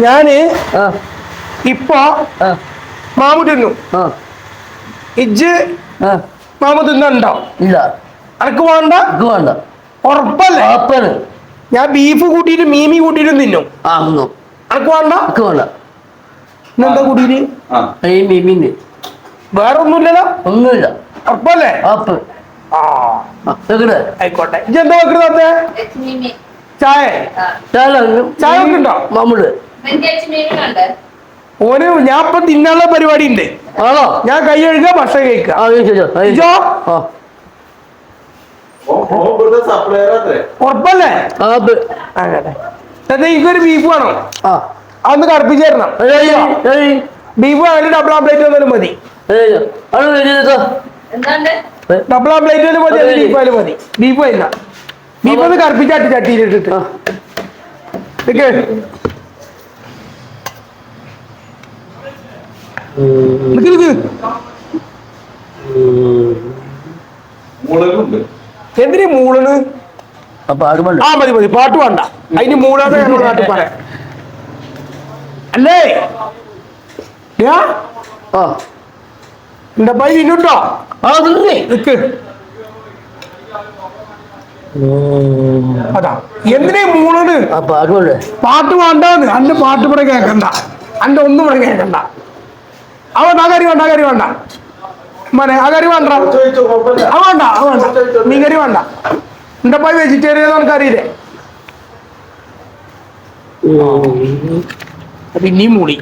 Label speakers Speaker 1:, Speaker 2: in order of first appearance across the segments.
Speaker 1: ഞാൻ
Speaker 2: ഇപ്പൊ
Speaker 1: ആ.
Speaker 2: മാമു തിന്നു ഇജ്ജ്
Speaker 1: ആ.
Speaker 2: മാമു തിന്നുണ്ടോ
Speaker 1: ഇല്ല.
Speaker 2: അനക്ക് വേണ്ട?
Speaker 1: എനിക്ക് വേണ്ട.
Speaker 2: ഉറപ്പല്ലേ? ഞാൻ ബീഫ് കൂട്ടിയിട്ട് മീമി കൂട്ടിയിട്ട് തിന്നും.
Speaker 1: ആ ഒന്നു
Speaker 2: അനക്ക് വേണ്ട?
Speaker 1: എനിക്ക് വേണ്ട.
Speaker 2: ഇന്നെന്താ കൂട്ടിയിട്ട്?
Speaker 3: ആ.
Speaker 1: ഈ മീമിന്.
Speaker 2: വേറെ ഒന്നുമില്ലല്ലോ?
Speaker 1: ഒന്നുമില്ല.
Speaker 2: ഉറപ്പല്ലേ?
Speaker 1: ആപ്പ്
Speaker 2: ആ. ആയിക്കോട്ടെ. ഇജ്ജ് എന്താ വെക്കുന്നത് ചായ?
Speaker 1: ചായ
Speaker 2: ചായ ഉണ്ടോ?
Speaker 1: മാമുട്.
Speaker 2: ഓന് ഞാൻ ഇപ്പൊ തിന്നാനുള്ള പരിപാടി ഉണ്ട്
Speaker 1: ആണോ?
Speaker 2: ഞാൻ കൈ കഴുകുക ഭക്ഷണം കഴിക്കുക. ഉറപ്പല്ലേ? എന്നാ എനിക്കൊരു ബീഫ് വേണോ. അന്ന് കടുപ്പിച്ചു തരണം. ബീഫ് അതിന് ഡബിൾ ആംപ്ലേറ്റ് വന്നാലും മതി. ഡബിൾ ആംപ്ലേറ്റ് വന്നാലും മതി ബീഫ് ആയാലും മതി. ബീഫ് ആയില്ല ബീഫ് ഒന്ന് കടുപ്പിച്ചാട്ടി ചട്ടിയിലിട്ടിട്ട്
Speaker 1: ആ
Speaker 2: നിക്ക്. നിക്ക് നിക്ക്.
Speaker 3: മുളകുണ്ട്
Speaker 2: എന്തിനീ
Speaker 1: മൂളന് വേണ്ട.
Speaker 2: ആ മതി മതി. പാട്ട് വേണ്ട. അതിന് മൂളാതെ ഞങ്ങളുടെ നാട്ടിൽ പറയാം. അല്ലേ? എന്റെ പൈ
Speaker 1: ഇന്നുണ്ടോ?
Speaker 2: നിക്ക്. അതാ. എന്തിനേ മൂളണ്
Speaker 1: വേണ്ട.
Speaker 2: പാട്ട് വേണ്ടാന്ന്. അന്റെ പാട്ട് ഇവിടെ കേക്കണ്ട അന്റെ ഒന്നും ഇവിടെ കേക്കണ്ട അവ ആ കറി വേണ്ട ആ കറി വേണ്ട. മനെ ആ കറി വേണ്ട. വേണ്ട വേണ്ട. നീ വേണ്ട. എന്റെ പോയി വെജിറ്റേറിയൻ നമുക്ക് അറിയില്ലേ പിന്നെയും മൂളി.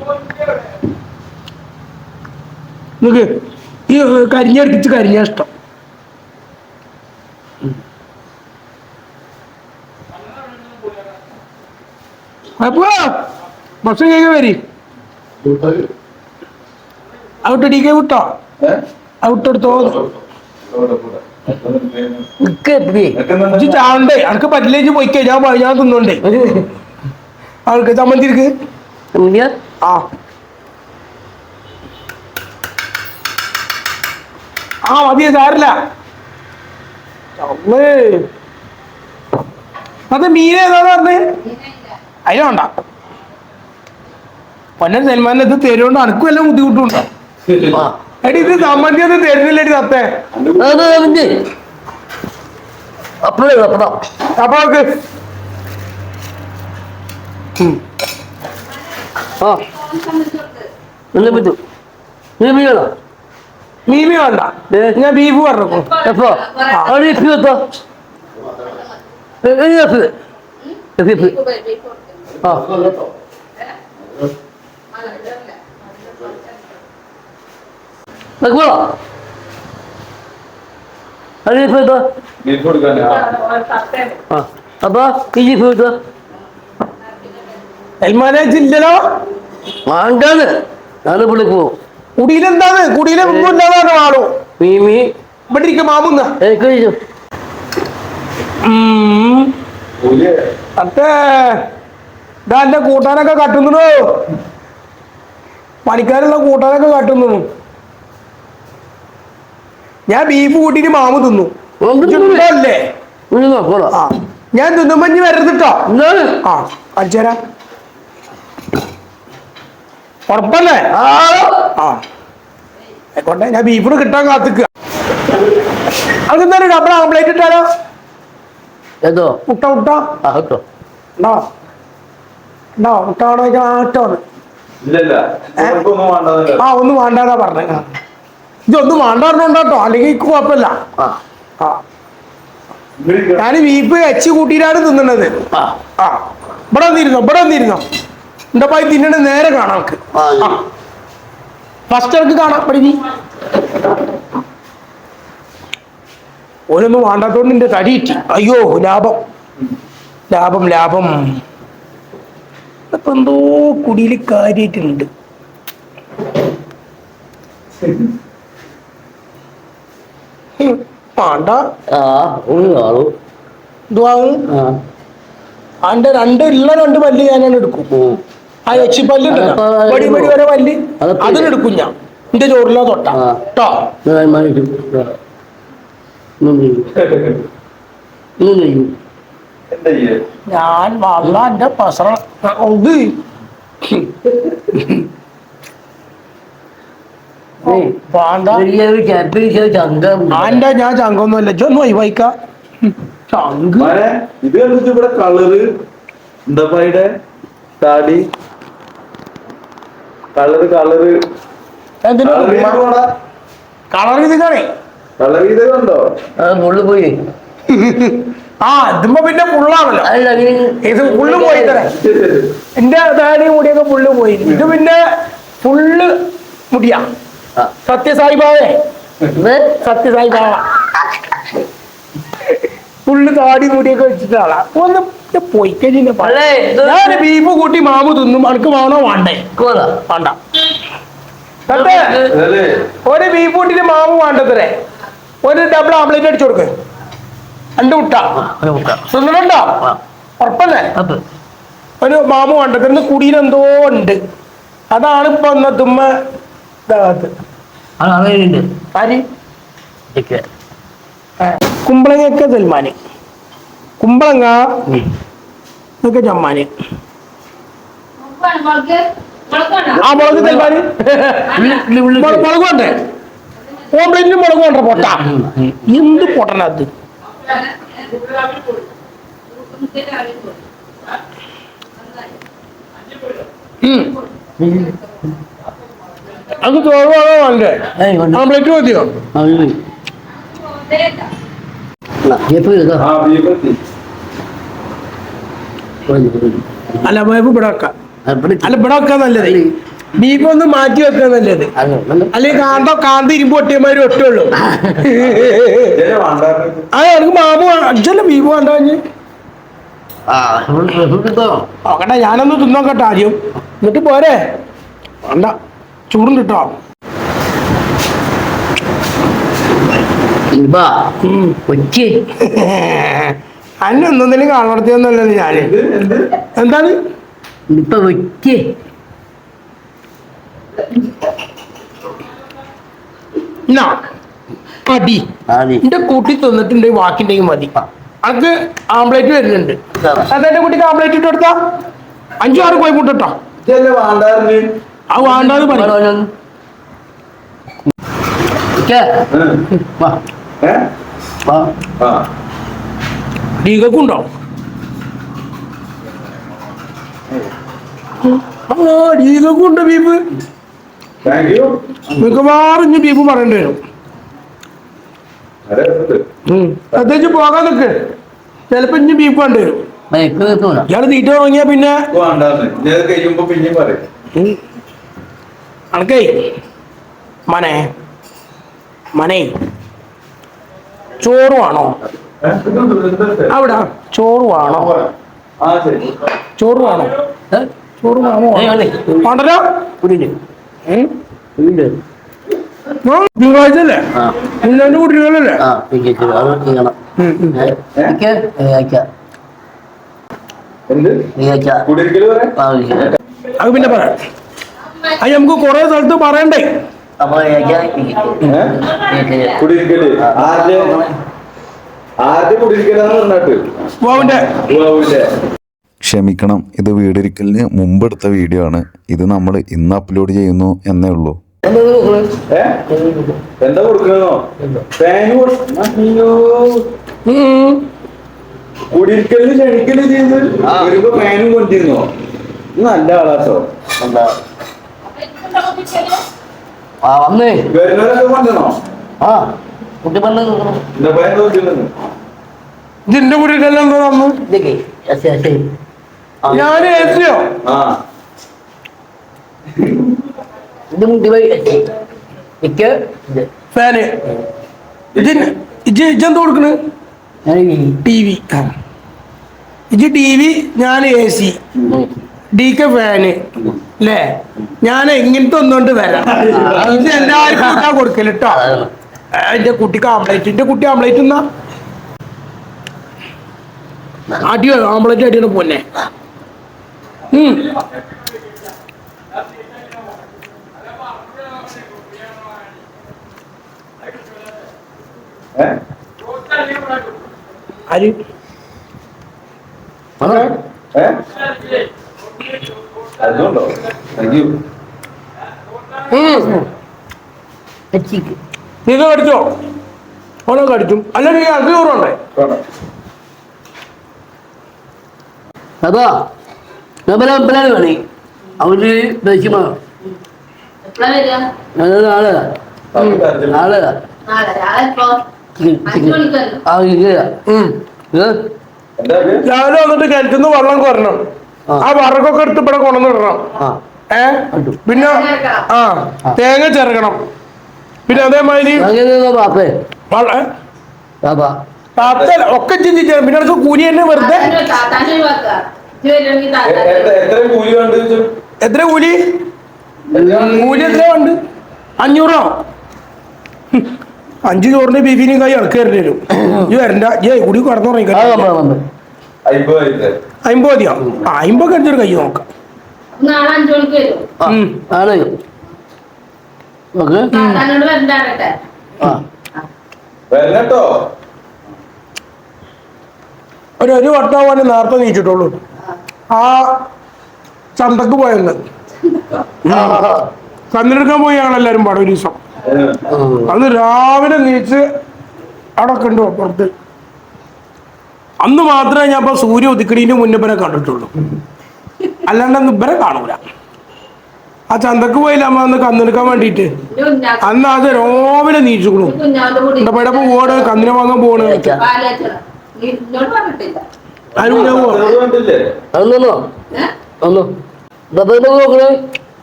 Speaker 2: നിക്ക്. ഈ കരിഞ്ഞടുപ്പിച്ച് കരിഞ്ഞ ഇഷ്ടം. അപ്പോ ഭക്ഷണം കഴിക്കാൻ വരി. ഔട്ട് വിട്ടോ? ഔട്ട് എടുത്തോ ചാണ്ടേ അനക്ക് പറ്റില്ലേക്ക് പോയിക്കേ. ഞാൻ ഞാൻ തിന്നോണ്ടേ. അവൾക്ക് ചമ്മന്തിരിക്ക് ആ. ആ മതി സാരില്ല. അത് മീൻ ഏതാന്ന് പറഞ്ഞേ? അതിന് വേണ്ട. പൊന്നൻ സൽമാൻ ഇത് തരുകൊണ്ട് അനക്കും എല്ലാം ബുദ്ധിമുട്ടുണ്ടോ? എടി ഇത് ചമ്മന്തി ഒന്നും തരുന്നില്ലടി
Speaker 1: പിന്നെ അപ്പഴേ അപ്പടാം
Speaker 2: അപ്പൊ
Speaker 1: ആ. പറ്റൂ? നീ മീണോ
Speaker 2: മീമി വേണ്ട. ഞാൻ ബീഫ് പറഞ്ഞു
Speaker 1: എപ്പോ? അത് എപ്പി വെത്തോ എപ്പി എപ്പി ആ. വെത്തോ
Speaker 3: ബീഫ് കൊടുക്കാനാ
Speaker 1: ആ. അപ്പൊ ഈ ജീപ്പ് വെത്തോ
Speaker 2: സൽമാനെ ജില്ലലോ?
Speaker 1: വേണ്ടാന്ന് ഞാൻ പുള്ളിക്ക് പോവും
Speaker 2: കുടിയിലെന്താണ്? കുടിയിലെ ഒന്നും ഇല്ലാതാണ് ആളോ?
Speaker 1: മീമി
Speaker 2: ഇവിടെ ഇരിക്കും മാമുന്ന
Speaker 1: എനിക്ക് കഴിച്ചു
Speaker 2: അത്തേ ഇതാ എന്റെ കൂട്ടാനൊക്കെ കട്ടുന്നു പണിക്കാരുള്ള കൂട്ടാനൊക്കെ കട്ടുന്നു ഞാൻ ബീഫ് കൂട്ടിയിട്ട് മാമു തിന്നു. അല്ലേ ഞാൻ തിന്നുമ്പോ ഇനി വരരുതിട്ടോ ആ അടിച്ചേരാ ഉറപ്പല്ലേ?
Speaker 1: ആ.
Speaker 2: ആയിക്കോട്ടെ ഞാൻ ബീഫിന് കിട്ടാൻ കാത്തിക്കുക. അത് എന്തായാലും ഡബിൾ ആംപ്ലേറ്റ് ഇട്ടാലോ
Speaker 1: ഏതോ?
Speaker 2: മുട്ട മുട്ട.
Speaker 1: ആ കേട്ടോ
Speaker 2: ഉണ്ടോ ഉണ്ടോ മുട്ട വേണോ ചോദിച്ചാൽ ആ ഒന്നും വേണ്ടാന്നാ പറഞ്ഞത്. ഇതൊന്നും വേണ്ട പറഞ്ഞോണ്ടോ അല്ലെങ്കിൽ കുഴപ്പമില്ല. ഞാൻ വീപ്പ് വെച്ച് കൂട്ടിയിട്ടാണ് തിന്നണത്.
Speaker 1: ആ.
Speaker 2: ഇവിടെ വന്നിരുന്നോ? ഇവിടെ വന്നിരുന്നോ? എന്റെ പായി തിന്നണ നേരെ കാണാം നമുക്ക് ഫസ്റ്റ് എനിക്ക് കാണാം. പഠിക്ക് ഓനൊന്നും വേണ്ടാത്തോണ്ട് എന്റെ തടി അയ്യോ ലാഭം. ലാഭം ലാഭം. ഇപ്പൊ എന്തോ കുടിയിൽ കാര്യായിട്ടുണ്ട്. ഹും, വേണ്ട
Speaker 1: ആ ഒരു ആളു.
Speaker 2: ഇതുവാങ്ങും
Speaker 1: ആ.
Speaker 2: അതിന്റെ രണ്ട് ഉള്ള രണ്ട് പല്ല് ഞാനാണ് എടുക്കും. ആ. എച്ചി പല്ല് ഉണ്ടല്ലോ
Speaker 1: അപ്പൊ
Speaker 2: പടി പടി വരെ പല്ല്.
Speaker 1: അതൊക്കെ
Speaker 2: അതിനെടുക്കും ഞാൻ. എന്റെ ചോറിലാ തൊട്ട.
Speaker 1: ആ.
Speaker 2: കേട്ടോ
Speaker 1: ഞാൻ വന്ന ഒന്നും ചെയ്യും. ഒന്നും
Speaker 3: എന്താ ചെയ്യേ
Speaker 2: ഞാൻ വള്ള എന്റെ പസറ ഇത് പാണ്ട
Speaker 1: വലിയൊരു ചാപ്പിരിച്ച ചങ്കം
Speaker 2: ആന്റെ ഞാൻ ചങ്കൊന്നുമല്ല. ഇതൊന്നും ഒഴിവായിക്ക ചങ്ക്.
Speaker 3: ഇത് കണ്ടിട്ട് ഇവിടെ കളറ് എന്താ ഇവിടെ താടി. കളറ് കളറ്
Speaker 2: എന്തിനു? കളർ ഇത് കാണേ
Speaker 3: കളർ ഇത്
Speaker 1: അത് മുള്ളു പോയി.
Speaker 2: ആ ഇതുമ്പോ പിന്നെ ഫുള്ളാണല്ലോ ഇത് ഫുള്ള് പോയി തരാം എന്റെ താടി മുടിയൊക്കെ ഫുള്ള് പോയി. ഇത് പിന്നെ ഫുള്ള് മുടിയാ. സത്യസായിബാവേ. സത്യസായിബാവ. ഫുള്ള് താടി മുടിയൊക്കെ വെച്ചിട്ടാളാ ഒന്ന് ഇത് പോയി കഴിഞ്ഞ
Speaker 1: അല്ലേ, ഇത്
Speaker 2: ഞാൻ ബീഫ് കൂട്ടി മാവ് തിന്നും. അനക്ക് വേണോ? വേണ്ടേ. വേണ്ട. തട്ടെ ഒരു ബീഫ് കൂട്ടിട്ട് മാമു വേണ്ടത്രേ? ഒരു ഡബിൾ ആംപ്ലേറ്റ് അടിച്ചു കൊടുക്ക്. രണ്ട് മുട്ട. തിന്നണുണ്ടോ? ഉറപ്പല്ലേ. ഒരു മാമു കുടിയിൽ കുടിയിലെന്തോ ഉണ്ട്. അതാണ് ഇപ്പൊ ഒന്ന് തുമ്മ ഇതാകാത്തത്.
Speaker 1: അത് അങ്ങനെയുണ്ട്
Speaker 2: ആര്. കുമ്പളങ്ങയൊക്കെ സൽമാന് കുമ്പളങ്ങ. ഇതൊക്കെ ചമ്മാന്? ആ മുളക് സൽമാന്. മുളക് വേണ്ടേ ഓംപ്ലേറ്റിന് മുളക് വേണ്ട പൊട്ട. എന്ത് പൊട്ടനത് ഉം. അത് ചോറ് വേണോ വേണ്ടേ. ആംപ്ലേറ്റ് മതിയോ. അല്ല ബീഫ് ഇവിടെ വെക്കാം. അല്ല ഇവിടെ വെക്കാൻ നല്ലത്. ബീഫ് ഒന്ന് മാറ്റി വെക്കാൻ നല്ലത്. അല്ലെങ്കിൽ കാന്തോ കാന്ത ഇരുമ്പ് ഒട്ടിയമാര് ഒട്ടുള്ളൂ. ആ. എനിക്ക് മാമു അഞ്ചല്ല ബീഫ് വേണ്ട. നോക്കട്ടെ ഞാനൊന്ന് തിന്നോക്കട്ടെ ആദ്യം. എന്നിട്ട് പോരെ. വേണ്ട. ചൂടും കിട്ടോ കാണപ്പെടുത്തിയൊന്നുമല്ലല്ലോ ഞാൻ.
Speaker 3: എന്ത് എന്ത്?
Speaker 2: എന്താണ്?
Speaker 1: ഇപ്പൊ
Speaker 2: അടി. എന്റെ കൂട്ടി തിന്നിട്ടുണ്ട് വാക്കിണ്ടെങ്കിൽ മതി. അത് ആംപ്ലേറ്റ് വരുന്നുണ്ട്. അതെന്റെ കുട്ടിക്ക് ആംപ്ലേറ്റ് ഇട്ട് കൊടുത്താ? അഞ്ചു ആറ് കോഴി അത് വേണ്ടാന്ന് പറയും
Speaker 1: വാ.
Speaker 3: ആ.
Speaker 2: ഡീകക്കുണ്ടോ ആ ഡീകക്കുണ്ട് ബീഫ്. മിക്കവാറും ഇനി ബീഫ് പറയേണ്ടി വരും. പ്രത്യേകിച്ച് പോകാൻ നിൽക്ക് ചിലപ്പോ ഇനി ബീഫ് വേണ്ടി വരും. ഇയാൾ തീറ്റ തുടങ്ങിയാ പിന്നെ അനക്കേ മനെ മനെ
Speaker 3: ചോറുവാണോ?
Speaker 2: അവിടെ ചോറുവാണോ ചോറുവാണോ
Speaker 3: ആ ശരി
Speaker 2: ചോറ് വേണോ?
Speaker 1: ഏ?
Speaker 2: ചോറ് വേണോ?
Speaker 1: ഏയ്, വന്നേ.
Speaker 2: വേണ്ടല്ലോ.
Speaker 1: കുടിയിൽ.
Speaker 2: തിങ്കളാഴ്ച അല്ലേ ഇന്നെ കുട്ടികളല്ലേ.
Speaker 1: അത്
Speaker 2: പിന്നെ പറയാം അത് നമുക്ക് കുറെ സ്ഥലത്ത് പറയണ്ടേ.
Speaker 3: കുടിയിരിക്കൽ. ആരുടെ? ആരുടെ കുടിയിരിക്കലാന്ന് പറഞ്ഞിട്ട്?
Speaker 4: ക്ഷമിക്കണം ഇത് വീടൊരിക്കലിന് മുമ്പെടുത്ത വീഡിയോ ആണ്. ഇത് നമ്മൾ ഇന്ന് അപ്ലോഡ് ചെയ്യുന്നു എന്നേ ഉള്ളൂ.
Speaker 1: എന്താ
Speaker 3: കൊടുക്കണോ. കുടിയിരിക്കലിന് ക്ഷണിക്കൽ ചെയ്യുന്നു വരുമ്പോ ഫാനും കൊണ്ടിരുന്നോ? നല്ല ആളാട്ടോ.
Speaker 1: എന്താ? ആ, വന്നേ. ആ, കുട്ടി പെണ്ണ്
Speaker 2: ഇതിന്റെ എന്താ തന്നു ഞാൻ
Speaker 1: ഇത് മുട്ടി പോയി. ഇക്ക്,
Speaker 2: ഫാന്. ഇതിന് ഇജെന്ത് കൊടുക്കണ്?
Speaker 1: ഞാൻ ഈ,
Speaker 2: ടി വി. ഇജ് ടി വി ഞാൻ A C. D K fan. അല്ലേ ഞാൻ ഇങ്ങനത്തെ ഒന്നുകൊണ്ട് വരാം. ഇത് എല്ലാവർക്കും കൂട്ടാ കൊടുക്കൽ കേട്ടോ. എന്റെ കുട്ടിക്ക് ആംപ്ലേറ്റ് എന്റെ കുട്ടി ആംപ്ലേറ്റ് എന്നാ അടിയോ ആംപ്ലേറ്റ് അടിയാണ് പോന്നെ. ഉം. ആര്?
Speaker 3: ഏ? അതുകൊണ്ടോ താങ്ക് യു
Speaker 1: വെച്ചിക്ക്
Speaker 2: നീ കടിച്ചോ ഓനോ കടിച്ചും അല്ലെങ്കിൽ അത് ചോറുണ്ടേ
Speaker 1: നമ്മളെ അമ്പലാണ്
Speaker 5: അവർ വരിക?
Speaker 1: നാളെ.
Speaker 5: രാവിലെ. അഞ്ചു
Speaker 2: വന്നിട്ട് കിണറ്റുന്ന് വെള്ളം കുറക്കണം
Speaker 1: ആ.
Speaker 2: വറകൊക്കെ എടുത്ത് ഇവിടെ കൊണ്ടുവന്നിടണം.
Speaker 1: ആ.
Speaker 2: ഏ. പിന്നെ ആ തേങ്ങ ചേർക്കണം പിന്നെ അതേമാതിരി ഒക്കെ ചിന്തിച്ച പിന്നെ എനിക്ക് കൂലി തന്നെ വെറുതെ?
Speaker 3: എത്ര കൂലി?
Speaker 2: എത്ര കൂലി എത്ര ഉണ്ട് അഞ്ഞൂറോ? അഞ്ചു ചോറിന്റെ ബീഫിനും കൈ ഇളക്കേണ്ടി വരും. ഈ വരണ്ട. ഈ കൂടി
Speaker 1: ആ
Speaker 2: അമ്പത് മതിയോ ആ അമ്പത് അഞ്ചൊരു കൈ നോക്കാം ഒരു ഒരു വട്ടം പോലെ നേരത്തെ നീച്ചിട്ടുള്ളൂ. ആ ചന്തക്ക് പോയങ്ങ്. കന്നിലെടുക്കാൻ പോയി ഞങ്ങളെല്ലാരും പാടും ഒരു ദിവസം. അന്ന് രാവിലെ നീച്ച് അവിടെ കണ്ടു പുറത്ത്. അന്ന് മാത്രമേ ഞാൻ ഇപ്പൊ സൂര്യ ഉദിക്കണീന്റെ മുന്നേ കണ്ടിട്ടുള്ളൂ. അല്ലാണ്ട് അന്ന് ഇവരെ കാണൂല. ആ ചന്തക്ക് പോയില്ല അമ്മ അന്ന് കന്നെടുക്കാൻ വേണ്ടിയിട്ട്.
Speaker 5: ഉന്നാ-
Speaker 2: അന്ന് അത് രാവിലെ നീച്ചുക്കണു.
Speaker 5: എന്താ
Speaker 2: എന്റെ പടപ്പ് പോണ് കന്നിനെ വാങ്ങാൻ
Speaker 1: പോവാണ്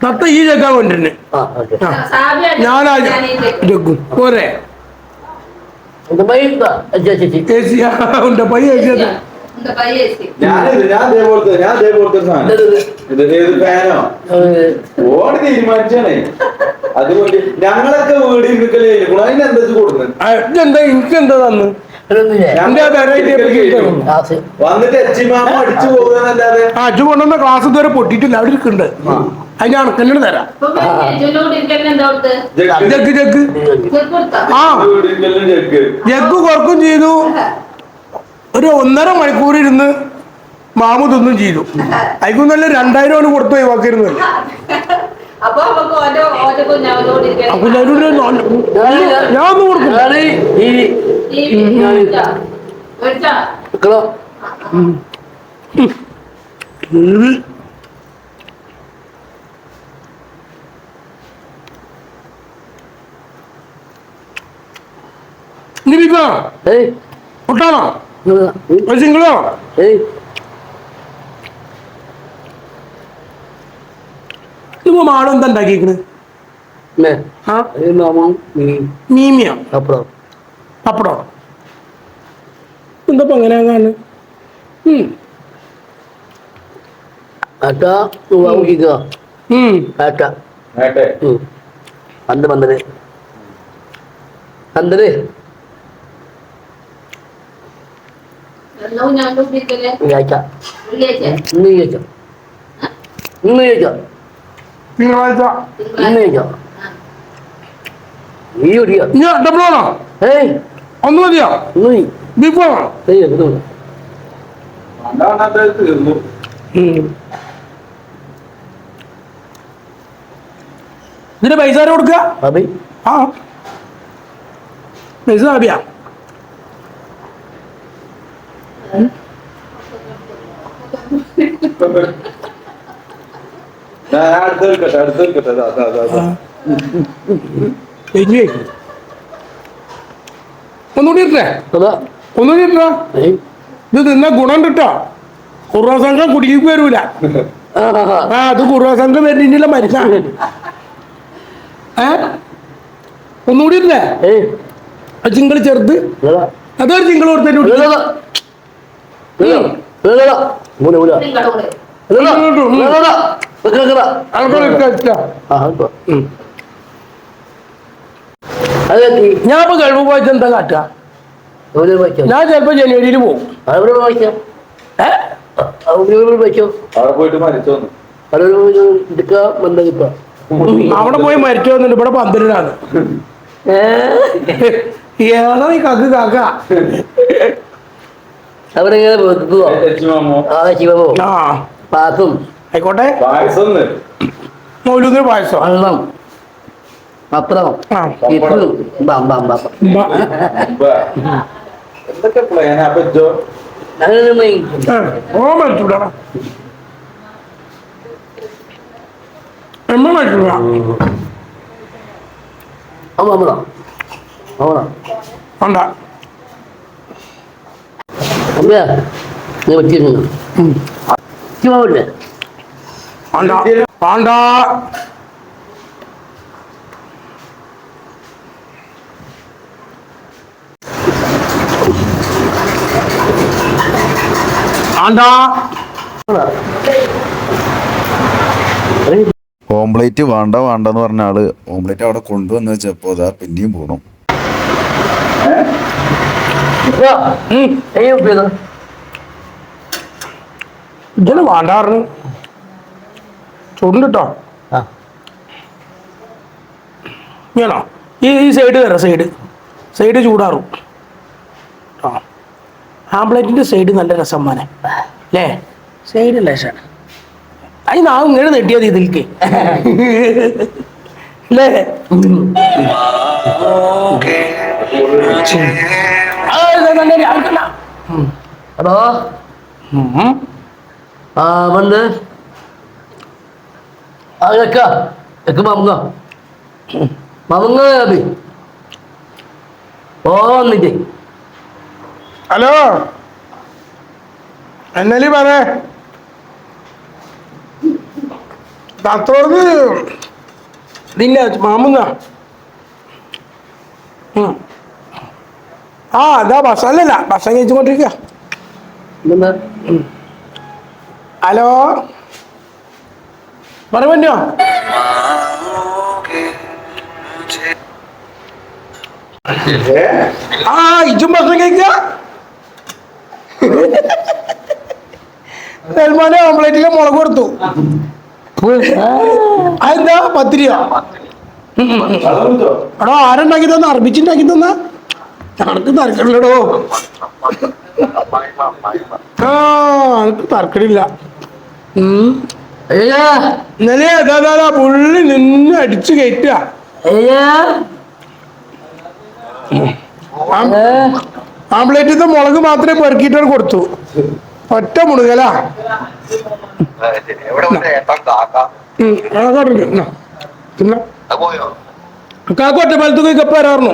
Speaker 2: തത്ത ഈ ചെക്കാൻ കൊണ്ടിരുന്നു.
Speaker 5: ഞാൻ.
Speaker 2: ജഗ്ഗും പോരെ.
Speaker 3: ഞാനിത് ഞാൻ അതേപോലത്തെ ഞാൻ അതേപോലത്തെ സാധനം ഇത് ഏത് ഫാനോ ഓടി തീരുമാനിച്ചാണേ അതുകൊണ്ട് ഞങ്ങളൊക്കെ വീട് നിൽക്കലേ അതിന് എന്താ കൊടുക്കുന്നത്?
Speaker 2: എനിക്ക് തന്ന്?
Speaker 3: വന്നിട്ട് എച്ചിമാമ അടിച്ചു
Speaker 2: പോകാനല്ലാതെ അച്ഛൻ കൊണ്ടുവന്ന ക്ലാസ് ഇതുവരെ പൊട്ടിട്ടില്ല അവിടെ ഇരിക്കുന്നുണ്ട് അതിന് അണക്കന്നെ തരാം? ജഗ്. ജഗ് ആ. ജഗ്. കുറക്കും ചെയ്തു. ഒരു ഒന്നര മണിക്കൂർ ഇരുന്ന് മാമു തിന്നും ചെയ്തു. അതിക്കും നല്ല രണ്ടായിരം അവന് കൊടുത്തു ഒഴിവാക്കിയിരുന്നല്ലേ ഞാൻ ഒന്ന് കൊടുക്കും ഇനി
Speaker 1: ഏയ്.
Speaker 2: ഒട്ടാണോ ഒരു സിംഗിളോ?
Speaker 1: ഏയ്.
Speaker 2: ഇപ്പൊ മാടം എന്താ
Speaker 1: നീ
Speaker 2: മീമിയോ?
Speaker 1: അപ്പുറം
Speaker 2: പപ്പടോ? എന്താ അങ്ങനെ
Speaker 1: പന്ത് പന്തൽ പന്തൽ
Speaker 5: എന്നാ കുഞ്ഞാവിന്റെ കൂടെ ഇരിക്കൽ?
Speaker 1: വ്യാഴ്ച
Speaker 5: വെള്ളിയാഴ്ച?
Speaker 1: ഇന്ന് ചോദിച്ചോ ഇന്ന് ചോദിച്ചോ
Speaker 2: തിങ്കളാഴ്ച
Speaker 1: ഇന്ന് ചോദിച്ചോ
Speaker 5: ആ.
Speaker 1: നീ ഒടിയോ
Speaker 2: ഇനി ഡബിളാണോ
Speaker 1: ഏയ്.
Speaker 2: ഒന്ന് മതിയോ?
Speaker 1: നീ
Speaker 2: ബീഫാണോ
Speaker 1: ഏയ് ഇത്
Speaker 3: അണ്ടാവണത്തെ തീർന്നു
Speaker 2: ഇതിന് പൈസ ആരും കൊടുക്കുക? ആ. പൈസ ആബിയാ
Speaker 3: ഞാൻ അടുത്ത് നിൽക്കട്ടെ അടുത്ത് നിൽക്കട്ടെ അതാ അതാ അതാ, അതാ
Speaker 2: കഴിഞ്ഞു ഒന്നുകൂടി ഇട്ടേ.
Speaker 1: അതാ.
Speaker 2: ഒന്നുകൂടി ഇട്ടാ.
Speaker 1: ഏയ്.
Speaker 2: ഇത് നിന്ന ഗുണം കിട്ടോ. കുറുവ സംഘം കുടിക്ക് വരൂല.
Speaker 1: ആ ആ, ആ.
Speaker 2: ആ അത് കുറുവ സംഘം വരുന്നില്ല മരുന്നാണ്. ഏ? ഒന്നുകൂടി
Speaker 1: ഏയ്.
Speaker 2: ചിങ്കിൾ ചെറുത്. അതൊരു ചിങ്കിൾ കൊടുത്തിട്ട് ഞാൻ ഇപ്പൊ ഗൾഫ് പോയിട്ട് എന്താ കാട്ടുക ഞാൻ ചിലപ്പോ ജനുവരിയിൽ പോകും
Speaker 1: അവിടെ
Speaker 2: പോയി മരിച്ചു വന്നിട്ട് ഇവിടെ പന്തലിലാണ് ഏതാ നീ കക്ക് കാക്ക
Speaker 1: അവിടെ ഇങ്ങനെ ആ ശിവമോ
Speaker 2: ആ.
Speaker 1: പാത്തും.
Speaker 2: ആയിക്കോട്ടെ.
Speaker 3: പായസം.
Speaker 2: മൗലൂദിന് പായസം.
Speaker 1: വെള്ളം. പപ്പടം
Speaker 2: ആ.
Speaker 1: ഇപ്പ് ബാം ബാം ബാം.
Speaker 2: ബ-
Speaker 3: ഇപ്പൊ എന്തൊക്കെ പ്ലാൻ അപ്പൊ ജോ
Speaker 1: അങ്ങനെ മെയിൻ
Speaker 2: ഏ, ഓൻ മരിച്ചൂടാ എമ്മ മരിച്ചൂടാ
Speaker 1: അമ്മ അവണ
Speaker 2: വേണ്ട
Speaker 1: അമ്മ നീ പറ്റിയിരുന്നു ചുമ്മാ
Speaker 2: വേണ്ട വേണ്ട വേണ്ട
Speaker 4: ഓംപ്ലേറ്റ് വേണ്ട വേണ്ടെന്ന് പറഞ്ഞ ആൾ ഓംപ്ലേറ്റ് അവിടെ കൊണ്ടുവന്ന് വെച്ചപ്പോ അതാ പിന്നെയും പോണം.
Speaker 2: ഇതിന് വേണ്ടായിരുന്നു ചൂണ്ടിട്ടോ. കേട്ടോ
Speaker 1: ആ.
Speaker 2: ഇങ്ങനോ? ഈ ഈ സൈഡ് വരാം സൈഡ് സൈഡ് ചൂടാറും. ആ. ആംപ്ലേറ്റിന്റെ സൈഡ് നല്ല രസം മോനെ. അല്ലേ? സൈഡ് ലേശാണ് അതിന് നാവ് ഇങ്ങനെ നെട്ടിയാൽ മതി ഇതിലേക്ക് അല്ലേ? ഉം.
Speaker 1: ആ വന്ന് ആ വെക്ക വെക്ക് മമങ്ങ മാമുങ്ങ അബി ഓ വന്നിട്ടേ
Speaker 2: ഹലോ. എന്നല്ലേ പറ. ഡോക്ടറോട് ഇതില്ല മാമുങ്ങ. ആ ഭക്ഷണം അല്ലല്ല ഭക്ഷണം കഴിച്ചുകൊണ്ടിരിക്കുക
Speaker 1: എന്താ
Speaker 2: ഹലോ? പറഞ്ഞോ ആ ഇജും ഭക്ഷണം കഴിക്കുക സൽമാനെ ഓംപ്ലേറ്റിലെ മുളക് കൊടുത്തു. അതെന്താ? പത്തിരിയോ? എടോ ആരുണ്ടാക്കി തന്ന അർപ്പിച്ചുണ്ടാക്കി തന്ന അനക്ക് തർക്കമില്ലടോ ആ അനക്ക്.
Speaker 1: അയ്യാ.
Speaker 2: ഇന്നലെ അതാ പുള്ളി നിന്ന് അടിച്ചു കയറ്റുക
Speaker 1: അയ്യാ.
Speaker 2: ആംപ്ലേറ്റിന്റെ മുളക് മാത്രമേ പെറുക്കിയിട്ട് കൊടുത്തു. ഒറ്റ മുടുകല കാക്ക? ഒറ്റപ്പാലത്ത് പോയി? കപ്പ വരാറുന്നു.